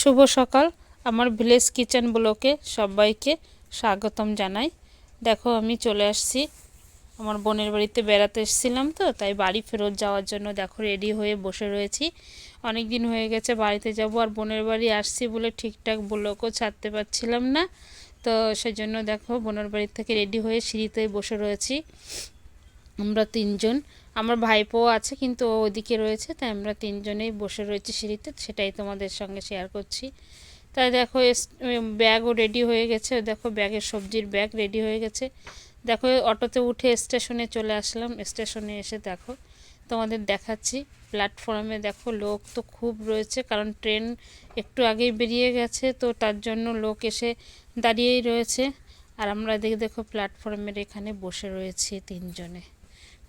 শুভ সকাল। আমার village kitchen ব্লকে সবাইকে স্বাগতম জানাই। দেখো, আমি চলে আসছি। আমার বোনের বাড়িতে বেড়াতে এসেছিলাম তো, তাই বাড়ি ফেরত যাওয়ার জন্য দেখো রেডি হয়ে বসে রয়েছি। অনেক দিন হয়ে গেছে, বাড়িতে যাব আর বোনের বাড়ি আসছি বলে ঠিকঠাক ব্লকও ছাড়তে পারছিলাম না। তো সেজন্য দেখো, বোনের বাড়ি থেকে রেডি হয়ে সিঁড়িতে বসে রয়েছি। আমরা তিনজন। আমার ভাইপো আছে, কিন্তু ওদিকে রয়েছে, তাই আমরা তিনজনেই বসে রয়েছি সিঁড়িতে, সেটাই তোমাদের সঙ্গে শেয়ার করছি। তাই দেখো ব্যাগও রেডি হয়ে গেছে, দেখো ব্যাগের সবজির ব্যাগ রেডি হয়ে গেছে। দেখো অটোতে উঠে স্টেশনে চলে আসলাম স্টেশনে এসে দেখো তোমাদের দেখাচ্ছি। প্ল্যাটফর্মে দেখো লোক তো খুব রয়েছে, কারণ ট্রেন একটু আগেই বেরিয়ে গেছে, তো তার জন্য লোক এসে দাঁড়িয়েই রয়েছে। আর আমরা দেখে দেখো প্ল্যাটফর্মের এখানে বসে রয়েছি তিনজনে।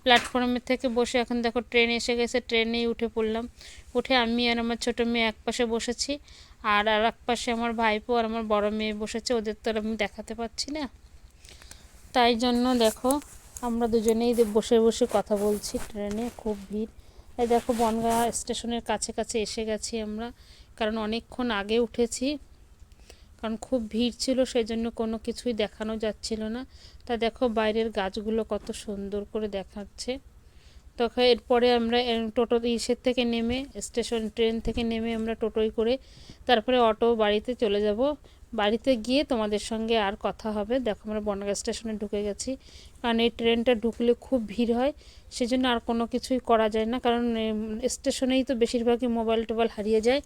প্ল্যাটফর্মের থেকে বসে এখন দেখো ট্রেন এসে গেছে ট্রেনেই উঠে পড়লাম। উঠে আমি আর আমার ছোটো মেয়ে এক পাশে বসেছি, আর আর এক পাশে আমার ভাইপো আর আমার বড় মেয়ে বসেছে, ওদের তো আর আমি দেখাতে পাচ্ছি না। তাই জন্য দেখো আমরা দুজনেই বসে বসে কথা বলছি ট্রেনে খুব ভিড়। এই দেখো বনগাঁ স্টেশনের কাছে কাছে এসে গেছি আমরা, কারণ অনেকক্ষণ আগে উঠেছি। কারণ খুব ভিড় ছিল সেই জন্য কোনো কিছুই দেখানো যাচ্ছিল না। তা দেখো বাইরের গাছগুলো কত সুন্দর করে দেখাচ্ছে। তখন এরপরে আমরা টোটো ইসের থেকে নেমে, স্টেশন, ট্রেন থেকে নেমে আমরা টোটোয় করে তারপরে অটো বাড়িতে চলে যাব। বাড়িতে গিয়ে তোমাদের সঙ্গে আর কথা হবে। দেখো আমরা বনগা স্টেশনে ঢুকে গেছি। কারণ এই ট্রেনটা ঢুকলে খুব ভিড় হয়, সেজন্য আর কোনো কিছুই করা যায় না। কারণ স্টেশনেই তো বেশিরভাগই মোবাইল টোবাইল হারিয়ে যায়।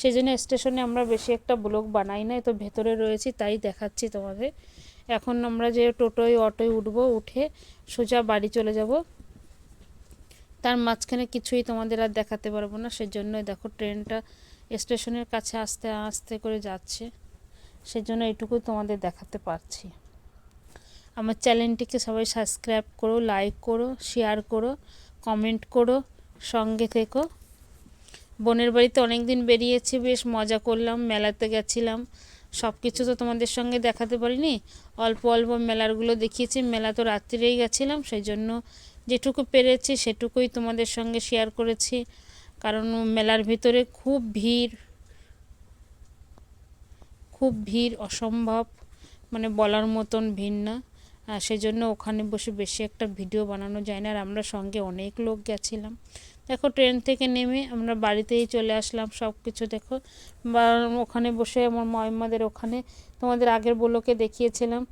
সেই জন্য স্টেশনে আমরা বেশি একটা ব্লগ বানাই না তো ভেতরে রয়েছি, তাই দেখাচ্ছি তোমাদের। এখন আমরা যে টোটোয়, অটোয় উঠবো, উঠে সোজা বাড়ি চলে যাব। তার মাঝখানে কিছুই তোমাদের আর দেখাতে পারব না, সেজন্যই দেখো ট্রেনটা স্টেশনের কাছে আস্তে আস্তে করে যাচ্ছে। সেজন্য এটুকুই তোমাদের দেখাতে পারছি। আমার চ্যানেলটিকে সবাই সাবস্ক্রাইব করো লাইক করো শেয়ার করো কমেন্ট করো, সঙ্গে থেকো। বোনের বাড়িতে অনেক দিন বেরিয়েছি, বেশ মজা করলাম, মেলাতে গেছিলাম। সব কিছু তো তোমাদের সঙ্গে দেখাতে পারিনি। অল্প অল্প মেলারগুলো দেখিয়েছি, মেলা তো রাত্রিরেই গেছিলাম সেই জন্য যেটুকু পেরেছি সেটুকুই তোমাদের সঙ্গে শেয়ার করেছি। কারণ মেলার ভিতরে খুব ভিড় খুব ভিড়, অসম্ভব মানে বলার মতন ভিড় না। সেই জন্য ওখানে বসে বেশি একটা ভিডিও বানানো যায় না। আর আমরা সঙ্গে অনেক লোক গেছিলাম। দেখো, ট্রেন থেকে নেমে আমরা বাড়িতেই চলে আসলাম সব কিছু দেখো। বা, ওখানে বসে আমার ময়মাদের ওখানে তোমাদের আগের বলোকে দেখিয়েছিলাম।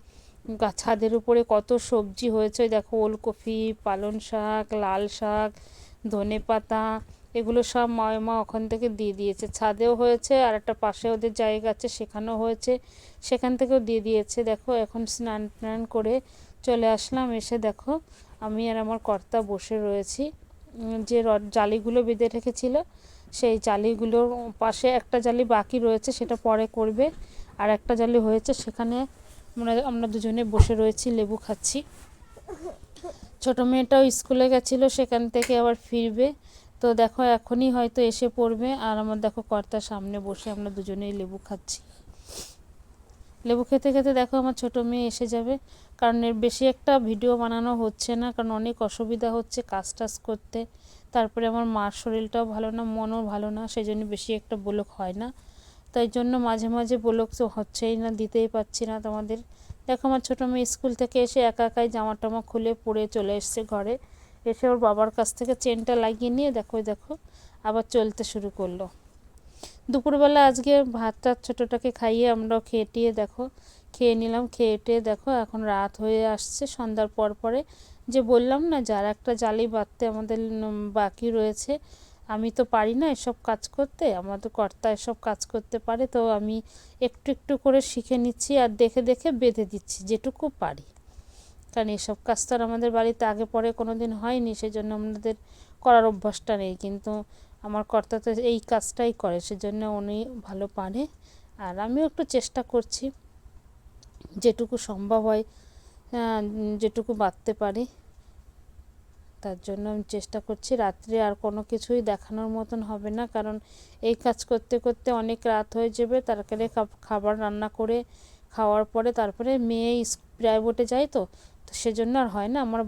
ছাদের উপরে কত সবজি হয়েছে, দেখো, ওলকপি পালন শাক, লাল শাক ধনে পাতা এগুলো সব ময়মা ওখান থেকে দিয়ে দিয়েছে। ছাদেও হয়েছে আর একটা পাশে ওদের জায়গা আছে, সেখানেও হয়েছে। সেখান থেকেও দিয়ে দিয়েছে। দেখো, এখন স্নান টান করে চলে আসলাম। এসে দেখো, আমি আর আমার কর্তা বসে রয়েছি। যে জালিগুলো বেঁধে রেখেছিল, সেই জালিগুলোর পাশে একটা জালি বাকি রয়েছে, সেটা পরে করবে। আর একটা জালি হয়েছে, সেখানে আমরা আমরা দুজনে বসে রয়েছি, লেবু খাচ্ছি। ছোটো মেয়েটাও স্কুলে গেছিল, সেখান থেকে আবার ফিরবে। তো দেখো এখনই হয়তো এসে পড়বে আর আমার দেখো কর্তার সামনে বসে আমরা দুজনেই লেবু খাচ্ছি। লেবু খেতে খেতে দেখো আমার ছোটো মেয়ে এসে যাবে। কারণ এর বেশি একটা ভিডিও বানানো হচ্ছে না, কারণ অনেক অসুবিধা হচ্ছে কাজ টাজ করতে। তারপরে আমার মার শরীরটাও ভালো না, মনও ভালো না সেই জন্য বেশি একটা বলক হয় না। তাই জন্য মাঝে মাঝে বলক তো হচ্ছেই না, দিতেই পাচ্ছি না তোমাদের। দেখো আমার ছোটো মেয়ে স্কুল থেকে এসে একা একাই জামা টামা খুলে পরে চলে এসছে ঘরে। এসে ওর বাবার কাছ থেকে চেনটা লাগিয়ে নিয়ে দেখো দেখো, আবার চলতে শুরু করল। দুপুরবেলা আজকে ভাত টাত ছোটোটাকে খাইয়ে আমরাও খেয়ে দেখো, খেয়ে নিলাম খেয়ে টেয়ে দেখো, এখন রাত হয়ে আসছে, সন্ধ্যার পর পরে। যে বললাম না, যার একটা জালি বাঁধতে আমাদের বাকি রয়েছে, আমি তো পারি না এসব কাজ করতে, আমাদের কর্তা এসব কাজ করতে পারে, তো আমি একটু একটু করে শিখে নিচ্ছি আর দেখে দেখে বেঁধে দিচ্ছি, যেটুকু পারি। কারণ এসব কাজ তো আর আমাদের বাড়িতে আগে পরে কোনো দিন হয়নি, সেজন্য আমাদের করার অভ্যাসটা নেই। কিন্তু আমার কর্তা তো এই কাজটাই করে, সেজন্য উনি ভালো পারে। আর আমিও একটু চেষ্টা করছি, যেটুকু সম্ভব হয় যেটুকু বাঁধতে পারি। তার জন্য আমি চেষ্টা করছি, রাত্রে আর কোনো কিছুই দেখানোর মতন হবে না। কারণ এই কাজ করতে করতে অনেক রাত হয়ে যাবে তারপরে খাবার রান্না করে খাওয়ার পরে তারপরে মেয়ে প্রাইভেটে যায় তো তো সেজন্য আর হয় না। আমার